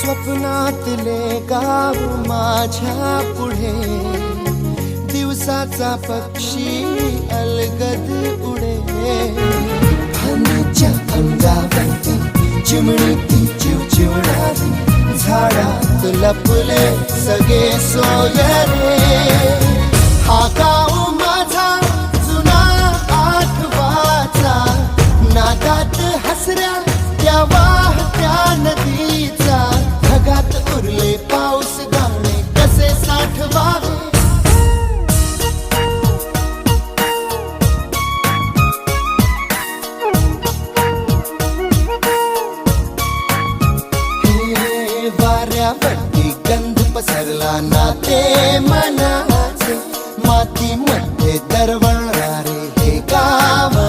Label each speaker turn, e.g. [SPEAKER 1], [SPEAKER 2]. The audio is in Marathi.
[SPEAKER 1] स्वप्नातले गाव माझ्या पुढे. दिवसाचा पक्षी अलगद उडे हनीच्या अंगावरती चिमणी ती चिवचिवणारी. झाडात लपले सगळे सोयरे. वरती गंध पसरला ना ते मनाचे. माती म्हणते दरवळणारे हे गाव